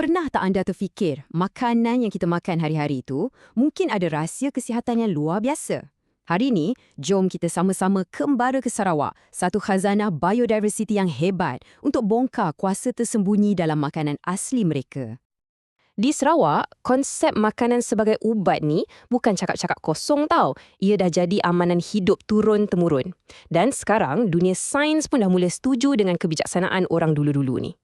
Pernah tak anda terfikir, makanan yang kita makan hari-hari itu mungkin ada rahsia kesihatan yang luar biasa? Hari ini, jom kita sama-sama kembara ke Sarawak, satu khazanah biodiversity yang hebat untuk bongkar kuasa tersembunyi dalam makanan asli mereka. Di Sarawak, konsep makanan sebagai ubat ni bukan cakap-cakap kosong tau. Ia dah jadi amanan hidup turun-temurun. Dan sekarang, dunia sains pun dah mula setuju dengan kebijaksanaan orang dulu-dulu ni.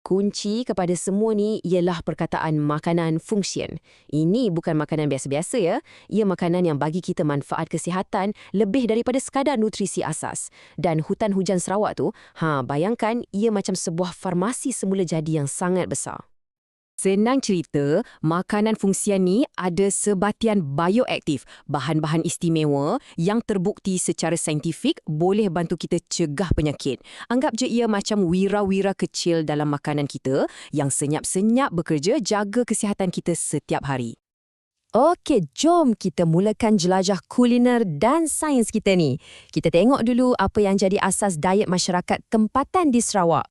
Kunci kepada semua ni ialah perkataan makanan function. Ini bukan makanan biasa-biasa ya. Ia makanan yang bagi kita manfaat kesihatan lebih daripada sekadar nutrisi asas. Dan hutan hujan Sarawak tu, ha bayangkan ia macam sebuah farmasi semula jadi yang sangat besar. Senang cerita, makanan fungsian ni ada sebatian bioaktif, bahan-bahan istimewa yang terbukti secara saintifik boleh bantu kita cegah penyakit. Anggap je ia macam wira-wira kecil dalam makanan kita yang senyap-senyap bekerja jaga kesihatan kita setiap hari. Okey, jom kita mulakan jelajah kuliner dan sains kita ni. Kita tengok dulu apa yang jadi asas diet masyarakat tempatan di Sarawak.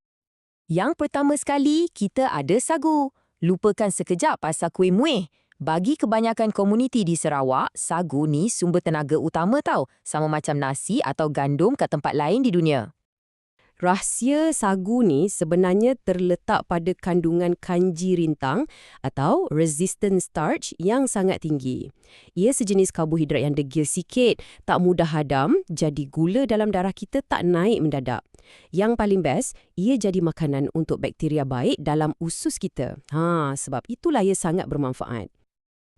Yang pertama sekali, kita ada sagu. Lupakan sekejap pasal kuih muih. Bagi kebanyakan komuniti di Sarawak, sagu ni sumber tenaga utama tau, sama macam nasi atau gandum kat tempat lain di dunia. Rahsia sagu ni sebenarnya terletak pada kandungan kanji rintang atau resistant starch yang sangat tinggi. Ia sejenis karbohidrat yang degil sikit, tak mudah hadam, jadi gula dalam darah kita tak naik mendadak. Yang paling best, ia jadi makanan untuk bakteria baik dalam usus kita. Ha, sebab itulah ia sangat bermanfaat.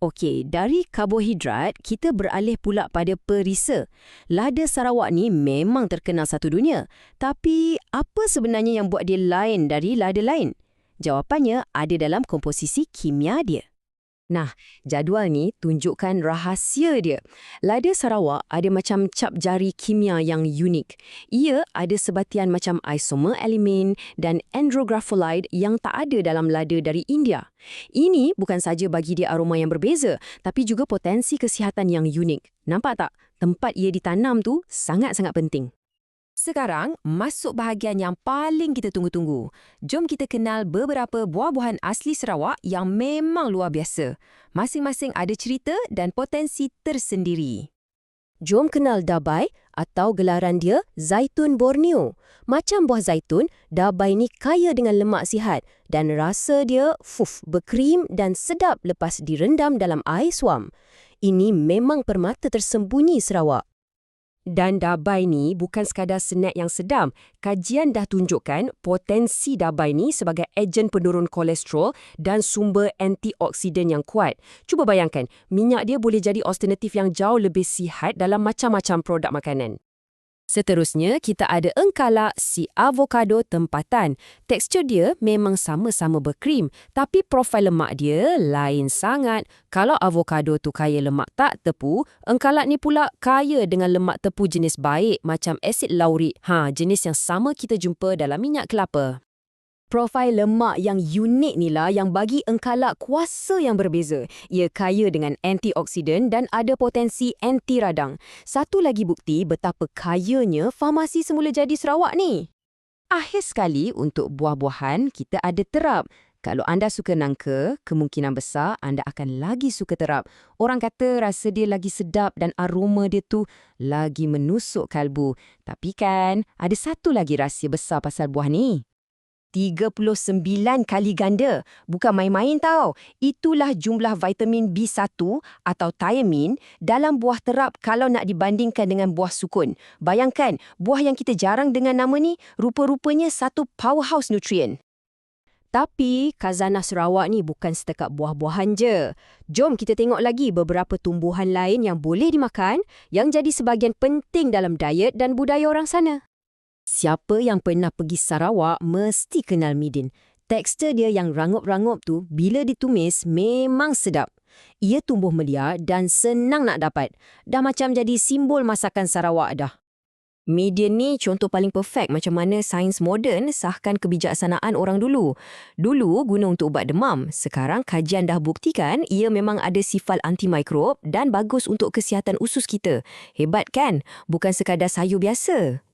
Okey, dari karbohidrat, kita beralih pula pada perisa. Lada Sarawak ni memang terkenal satu dunia. Tapi, apa sebenarnya yang buat dia lain dari lada lain? Jawapannya ada dalam komposisi kimia dia. Nah, jadual ni tunjukkan rahasia dia. Lada Sarawak ada macam cap jari kimia yang unik. Ia ada sebatian macam isomer elimin dan andrografolide yang tak ada dalam lada dari India. Ini bukan saja bagi dia aroma yang berbeza, tapi juga potensi kesihatan yang unik. Nampak tak? Tempat ia ditanam tu sangat-sangat penting. Sekarang, masuk bahagian yang paling kita tunggu-tunggu. Jom kita kenal beberapa buah-buahan asli Sarawak yang memang luar biasa. Masing-masing ada cerita dan potensi tersendiri. Jom kenal dabai atau gelaran dia zaitun Borneo. Macam buah zaitun, dabai ni kaya dengan lemak sihat dan rasa dia fuf, berkrim dan sedap lepas direndam dalam air suam. Ini memang permata tersembunyi Sarawak. Dan dabai ni bukan sekadar snack yang sedap. Kajian dah tunjukkan potensi dabai ni sebagai ejen penurun kolesterol dan sumber antioksidan yang kuat. Cuba bayangkan, minyak dia boleh jadi alternatif yang jauh lebih sihat dalam macam-macam produk makanan. Seterusnya, kita ada engkalak si avokado tempatan. Tekstur dia memang sama-sama berkrim, tapi profil lemak dia lain sangat. Kalau avokado tu kaya lemak tak tepu, engkalak ni pula kaya dengan lemak tepu jenis baik macam asid laurik. Ha, jenis yang sama kita jumpa dalam minyak kelapa. Profil lemak yang unik ni lah yang bagi engkalak kuasa yang berbeza. Ia kaya dengan antioksidan dan ada potensi anti radang. Satu lagi bukti betapa kayanya farmasi semula jadi Sarawak ni. Akhir sekali untuk buah-buahan, kita ada terap. Kalau anda suka nangka, kemungkinan besar anda akan lagi suka terap. Orang kata rasa dia lagi sedap dan aroma dia tu lagi menusuk kalbu. Tapi kan, ada satu lagi rahsia besar pasal buah ni. 39 kali ganda. Bukan main-main tau. Itulah jumlah vitamin B1 atau thiamine dalam buah terap kalau nak dibandingkan dengan buah sukun. Bayangkan, buah yang kita jarang dengar nama ni rupa-rupanya satu powerhouse nutrient. Tapi, Kazana Sarawak ni bukan setakat buah-buahan je. Jom kita tengok lagi beberapa tumbuhan lain yang boleh dimakan yang jadi sebahagian penting dalam diet dan budaya orang sana. Siapa yang pernah pergi Sarawak mesti kenal midin. Tekstur dia yang rangup-rangup tu bila ditumis memang sedap. Ia tumbuh melia dan senang nak dapat. Dah macam jadi simbol masakan Sarawak dah. Midin ni contoh paling perfect macam mana sains moden sahkan kebijaksanaan orang dulu. Dulu guna untuk ubat demam. Sekarang kajian dah buktikan ia memang ada sifat antimikrob dan bagus untuk kesihatan usus kita. Hebat kan? Bukan sekadar sayur biasa.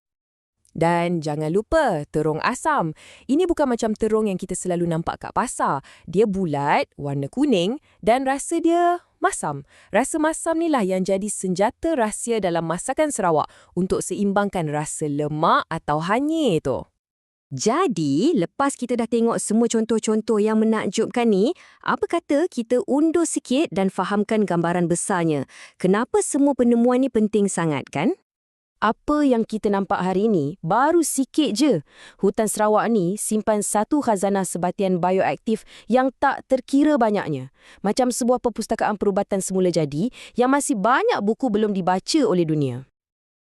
Dan jangan lupa, terung asam. Ini bukan macam terung yang kita selalu nampak kat pasar. Dia bulat, warna kuning dan rasa dia masam. Rasa masam ni lah yang jadi senjata rahsia dalam masakan Sarawak untuk seimbangkan rasa lemak atau hanyir tu. Jadi, lepas kita dah tengok semua contoh-contoh yang menakjubkan ni, apa kata kita undur sikit dan fahamkan gambaran besarnya. Kenapa semua penemuan ni penting sangat, kan? Apa yang kita nampak hari ini baru sikit je. Hutan Sarawak ni simpan satu khazanah sebatian bioaktif yang tak terkira banyaknya. Macam sebuah perpustakaan perubatan semula jadi yang masih banyak buku belum dibaca oleh dunia.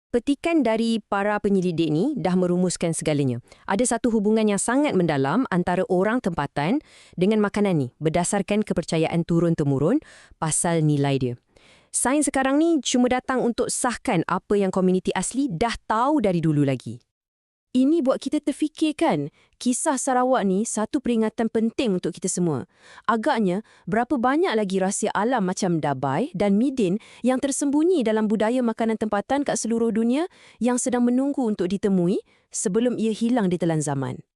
Petikan dari para penyelidik ni dah merumuskan segalanya. Ada satu hubungan yang sangat mendalam antara orang tempatan dengan makanan ni berdasarkan kepercayaan turun-temurun pasal nilai dia. Sains sekarang ni cuma datang untuk sahkan apa yang komuniti asli dah tahu dari dulu lagi. Ini buat kita terfikirkan, kisah Sarawak ni satu peringatan penting untuk kita semua. Agaknya, berapa banyak lagi rahsia alam macam dabai dan midin yang tersembunyi dalam budaya makanan tempatan kat seluruh dunia yang sedang menunggu untuk ditemui sebelum ia hilang di telan zaman.